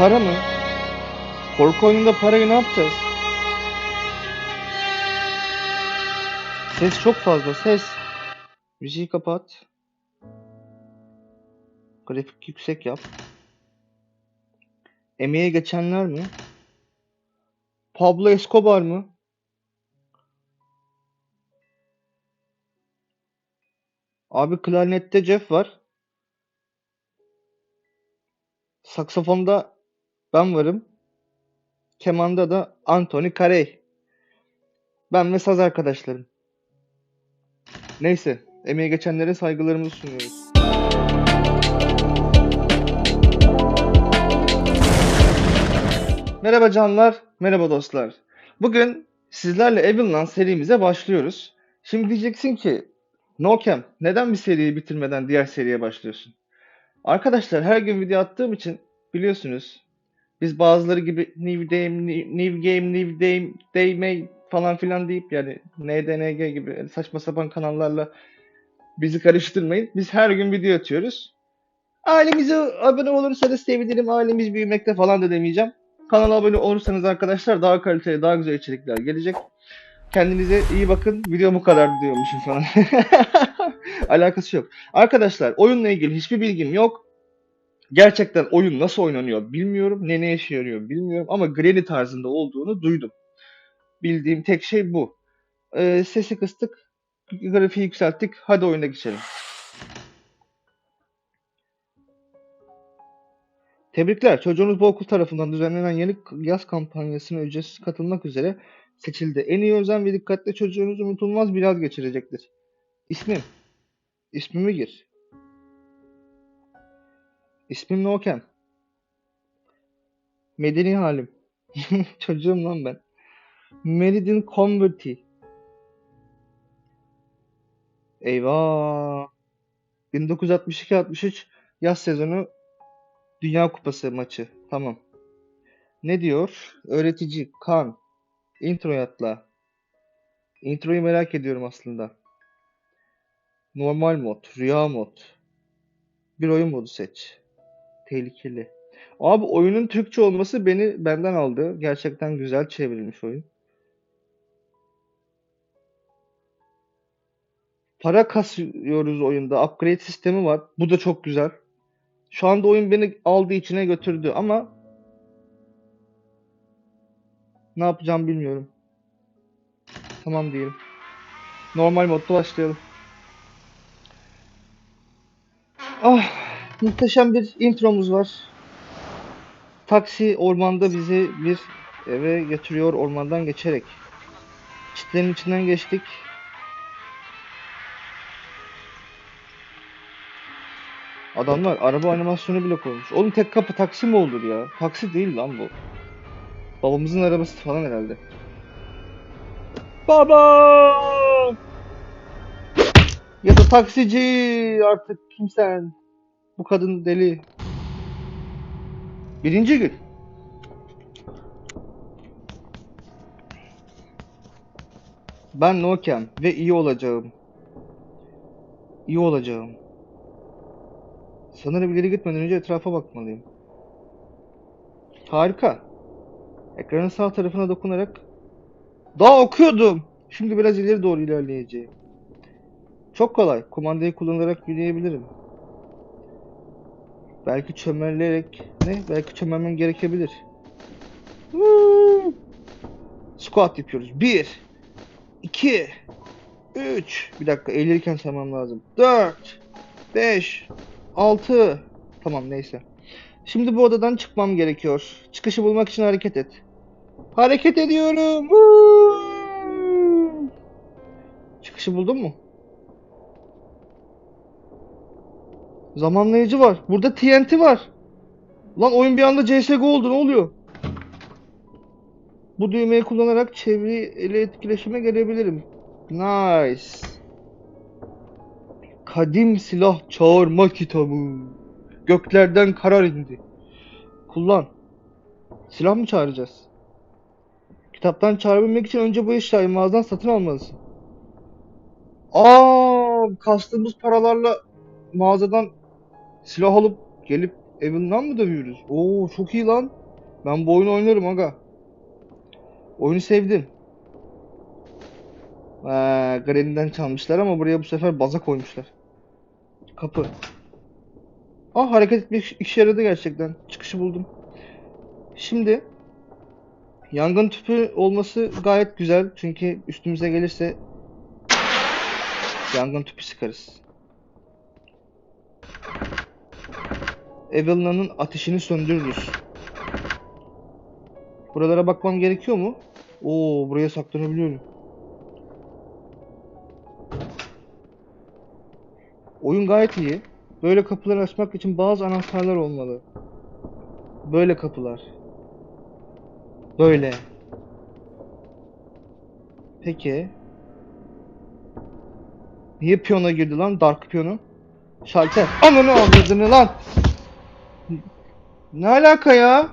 Para mı? Korku oyununda parayı ne yapacağız? Ses çok fazla ses. Müziği kapat. Grafik yüksek yap. Emeğe geçenler mi? Pablo Escobar mı? Abi klarnette Jeff var. Saksafonda ben varım. Kemanda da Anthony Carey. Ben ve saz arkadaşlarım. Neyse, emeğe geçenlere saygılarımızı sunuyoruz. Merhaba canlar, merhaba dostlar. Bugün sizlerle Evil'lan serimize başlıyoruz. Şimdi diyeceksin ki, Nokem, neden bir seriyi bitirmeden diğer seriye başlıyorsun? Arkadaşlar her gün video attığım için biliyorsunuz biz bazıları gibi new game, new, new game, new day may falan filan deyip yani NDNG gibi saçma sapan kanallarla bizi karıştırmayın. Biz her gün video atıyoruz. Ailemize abone olursanız sevinirim. Ailemiz büyümekte falan da demeyeceğim. Kanala abone olursanız arkadaşlar daha kaliteli, daha güzel içerikler gelecek. Kendinize iyi bakın. Video bu kadar diyormuşum falan. Alakası yok. Arkadaşlar oyunla ilgili hiçbir bilgim yok. Gerçekten oyun nasıl oynanıyor bilmiyorum. Ne ne işe yarıyor bilmiyorum. Ama Granny tarzında olduğunu duydum. Bildiğim tek şey bu. Ee, sesi kıstık. Grafiği yükselttik. Hadi oyuna geçelim. Tebrikler. Çocuğunuz bu okul tarafından düzenlenen yeni yaz kampanyasına ücretsiz katılmak üzere seçildi. En iyi özen ve dikkatle çocuğunuz unutulmaz bir yaz geçirecektir. İsmim. İsmimi gir. İsmim Noken. Medeni halim. Çocuğum lan ben. Meridian Converti. Eyvah. 1962-63 yaz sezonu Dünya Kupası maçı. Tamam. Ne diyor? Öğretici, kan. Intro atla. Introyu merak ediyorum aslında. Normal mod, rüya mod. Bir oyun modu seç. Tehlikeli. Abi oyunun Türkçe olması beni benden aldı. Gerçekten güzel çevrilmiş oyun. Para kasıyoruz oyunda. Upgrade sistemi var. Bu da çok güzel. Şu anda oyun beni aldı içine götürdü ama ne yapacağım bilmiyorum. Tamam diyelim. Normal modda başlayalım. Ah, muhteşem bir intromuz var. Taksi ormanda bizi bir eve götürüyor ormandan geçerek. Çitlerin içinden geçtik. Adamlar araba animasyonu bile koymuş. Oğlum tek kapı taksi mi olur ya? Taksi değil lan bu. Babamızın arabası falan herhalde. Baba! Ya da taksici artık kimsen. Bu kadın deli. Birinci gün. Ben Noken ve iyi olacağım. İyi olacağım. Sanırım ileri gitmeden önce etrafa bakmalıyım. Harika. Ekranın sağ tarafına dokunarak daha okuyordum. Şimdi biraz ileri doğru ilerleyeceğim. Çok kolay. Kumandayı kullanarak yürüyebilirim. Belki çömeleyerek ne? Belki çömelmem gerekebilir. Squat yapıyoruz. 1 2 3 Bir dakika eğilirken saymam lazım. 4 5 6 Tamam neyse. Şimdi bu odadan çıkmam gerekiyor. Çıkışı bulmak için hareket et. Hareket ediyorum. Woo! Çıkışı buldun mu? Zamanlayıcı var. Burada TNT var. Lan oyun bir anda CSGO oldu. Ne oluyor? Bu düğmeyi kullanarak çevreyle etkileşime gelebilirim. Nice. Kadim silah çağırma kitabı. Göklerden karar indi. Kullan. Silah mı çağıracağız? Kitaptan çağırabilmek için önce bu eşyayı mağazadan satın almalısın. Aa, kastığımız paralarla mağazadan silah alıp gelip Evil'dan mı dövüyoruz? Oo çok iyi lan. Ben bu oyunu oynarım aga. Oyunu sevdim. Ha, Granny'den çalmışlar ama buraya bu sefer baza koymuşlar. Kapı. Ah hareket etmek işe yaradı gerçekten. Çıkışı buldum. Şimdi yangın tüpü olması gayet güzel. Çünkü üstümüze gelirse yangın tüpü sıkarız. Evelyna'nın ateşini söndürürüz. Buralara bakmam gerekiyor mu? Oo, buraya saklanabiliyorum. Oyun gayet iyi. Böyle kapıları açmak için bazı anahtarlar olmalı. Böyle kapılar. Böyle. Peki. Niye piyona girdi lan? Dark piyonu. Şalter. Ananı avradını lan. Ne alaka ya?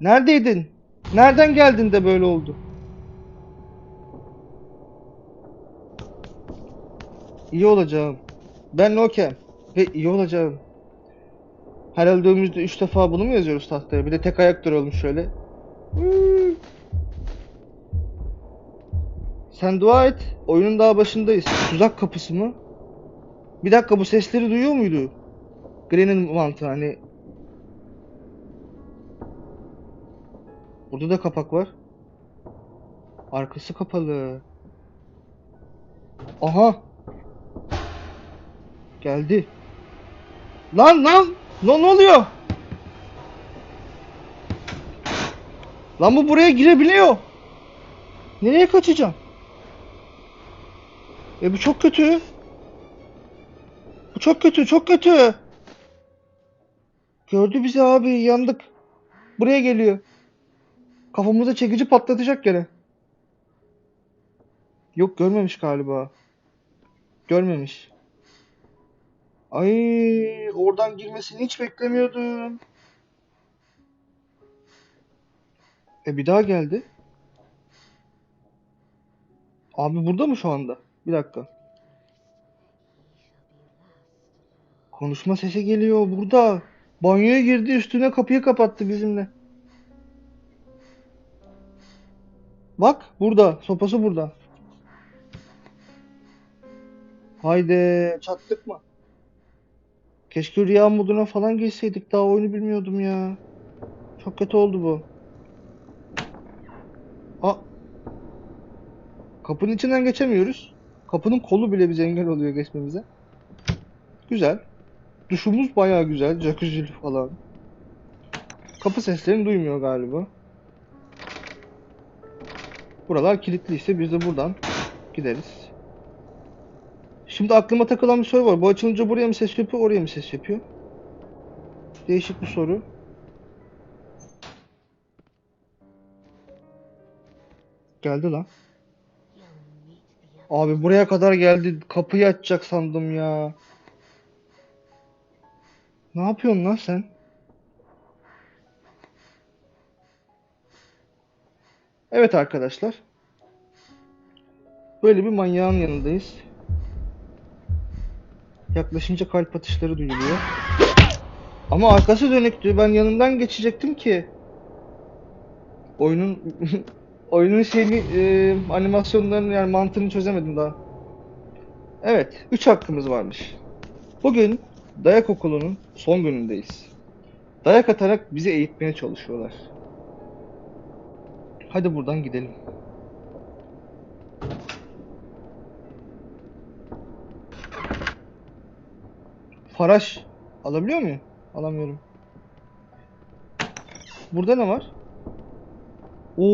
Neredeydin? Nereden geldin de böyle oldu? İyi olacağım. Ben Nokem. Ve iyi olacağım. Her öldüğümüzde 3 defa bunu mu yazıyoruz tahtaya? Bir de tek ayak duralım şöyle. Sen dua et. Oyunun daha başındayız. Tuzak kapısı mı? Bir dakika bu sesleri duyuyor muydu? Granny'nin mantığı hani. Burada da kapak var. Arkası kapalı. Aha. Geldi. Lan lan! Lan ne oluyor? Lan bu buraya girebiliyor. Nereye kaçacağım? E bu çok kötü. Bu çok kötü, çok kötü. Gördü bizi abi, yandık. Buraya geliyor. Kafamıza çekici patlatacak gene. Yok görmemiş galiba. Görmemiş. Ay oradan girmesini hiç beklemiyordum. E bir daha geldi. Abi burada mı şu anda? Bir dakika. Konuşma sesi geliyor burada. Banyoya girdi üstüne kapıyı kapattı bizimle. Bak burada. Sopası burada. Haydi çattık mı? Keşke rüya moduna falan geçseydik. Daha oyunu bilmiyordum ya. Çok kötü oldu bu. Aa. Kapının içinden geçemiyoruz. Kapının kolu bile bize engel oluyor geçmemize. Güzel. Duşumuz bayağı güzel. Jacuzzi falan. Kapı seslerini duymuyor galiba. Buralar kilitliyse biz de buradan gideriz. Şimdi aklıma takılan bir soru var. Bu açılınca buraya mı ses yapıyor, oraya mı ses yapıyor? Değişik bir soru. Geldi lan. Abi buraya kadar geldi. Kapıyı açacak sandım ya. Ne yapıyorsun lan sen? Evet arkadaşlar. Böyle bir manyağın yanındayız. Yaklaşınca kalp atışları duyuluyor. Ama arkası dönüktü. Ben yanından geçecektim ki. Oyunun oyunun şeyini e, animasyonlarını yani mantığını çözemedim daha. Evet, 3 hakkımız varmış. Bugün Dayak Okulu'nun son günündeyiz. Dayak atarak bizi eğitmeye çalışıyorlar. Hadi buradan gidelim. Faraş alabiliyor muyum? Alamıyorum. Burada ne var? Oo,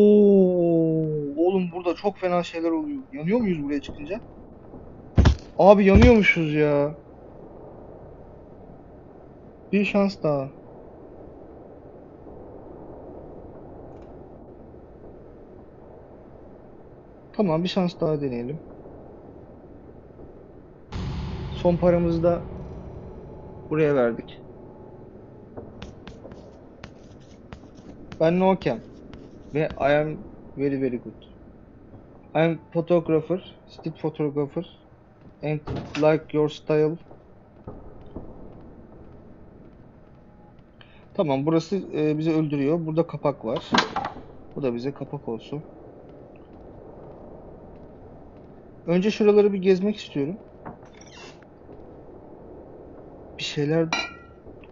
oğlum burada çok fena şeyler oluyor. Yanıyor muyuz buraya çıkınca? Abi yanıyormuşuz ya. Bir şans daha. Tamam bir şans daha deneyelim. Son paramızı da buraya verdik. Ben Nokem ve I am very very good. I am photographer, still photographer and like your style Tamam burası e, bizi öldürüyor. Burada kapak var. Bu da bize kapak olsun. Önce şuraları bir gezmek istiyorum. Bir şeyler...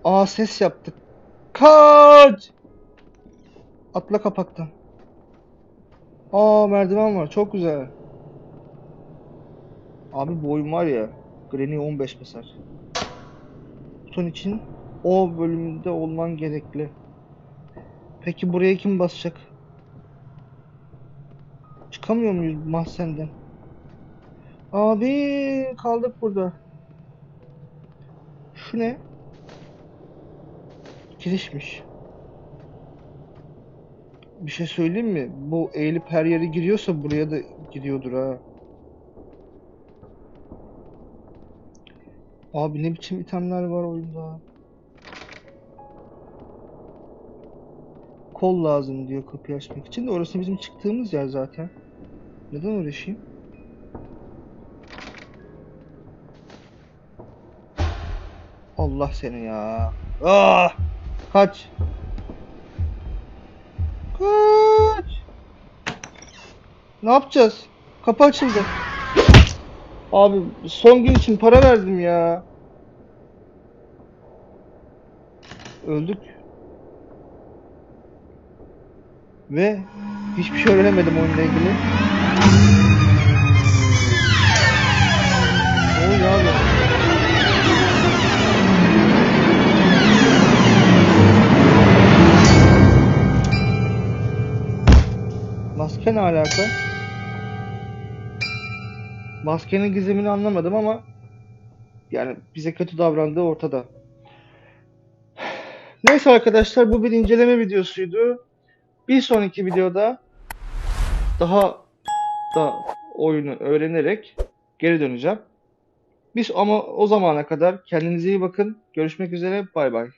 Aa ses yaptık. Kaç! Atla kapaktan. Aa merdiven var. Çok güzel. Abi bu oyun var ya. Granny 15 basar. Buton için o bölümde olman gerekli. Peki buraya kim basacak? Çıkamıyor muyuz mahzenden? Abi kaldık burada. Şu ne? Girişmiş. Bir şey söyleyeyim mi? Bu eğilip her yere giriyorsa buraya da giriyordur ha. Abi ne biçim itemler var oyunda. Kol lazım diyor kapıyı açmak için de orası bizim çıktığımız yer zaten. Neden uğraşayım? Allah seni ya. Ah! Kaç. Kaç. Ne yapacağız? Kapı açıldı. Abi son gün için para verdim ya. Öldük. Ve hiçbir şey öğrenemedim oyunla ilgili. Ne oluyor abi? Maske ne alaka? Maskenin gizemini anlamadım ama yani bize kötü davrandığı ortada. Neyse arkadaşlar bu bir inceleme videosuydu. Bir sonraki videoda daha da oyunu öğrenerek geri döneceğim. Biz ama o zamana kadar kendinize iyi bakın. Görüşmek üzere. Bay bay.